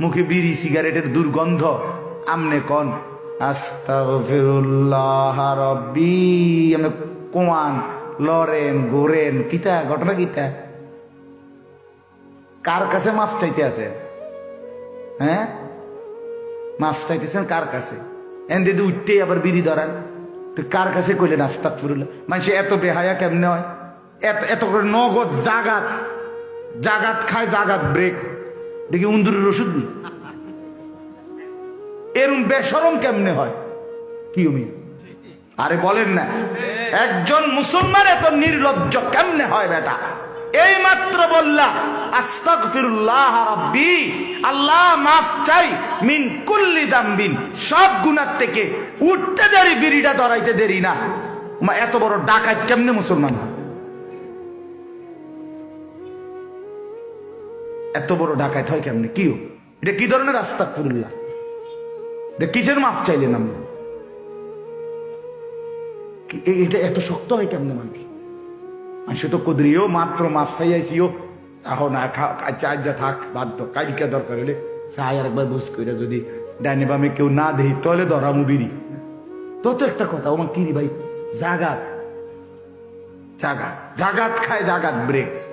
মুখে বিড়ি, সিগারেটের দুর্গন্ধ। আমনে কন, আস্তাগফিরুল্লাহ রব্বি আমনে কোয়ান লরেন গোরেন কিতা, ঘটনা কিতা? কার কাছে মাফ চাইতে আছে? হ্যাঁ? মাফ চাইতেছেন কার কাছে? এন দিদি উঠতেই আবার বিড়ি ধরান, তো কার কাছে কইলেন আস্তাক ফুরুল্লাহ মানুষ এত বেহায়া কেমনে হয়? এত এত করে নগদ জাগাত জাগাত খায়, জাগাত ব্রেক। দেখি উন্দুরের ওষুধ নি এরম বেসরম কেমনে হয়? কি উমি আরে বলেন না। একজন মুসলমান এত নির্লজ্জ কেমনে হয় বেটা? এই মাত্র বললা, আস্তাগফিরুল্লাহ রাব্বি, আল্লাহ মাফ চাই, মিন কুল্লি দাম্বিন। সব গুনার থেকে উঠতে দেরি, বিড়িটা ধরাইতে দেরি না। এত বড় ডাকাত কেমনে মুসলমান হয়? এত বড় ডাকাত হয় কেমনে? কিও এটা কি ধরনের আস্তাগফিরুল্লাহ এটা কিসের মাফ চাইলেন আমরা এটা এত শক্ত হয় কেমনে মানুষ মানুষ তো কুদরিও মাত্র মাফ চাইয়াছিও আহ না, খা- আচ্ছা থাক বাধ্য কালকে দরকার হলে চাই আর একবার বুঝ করে যদি ডাইনে বামে কেউ না দেই, তাহলে ধরা মুবিরি তো তো একটা কথা আমার কি রে ভাই, জাগাত। জাগাত জাগাত খায়, জাগাত ব্রেক।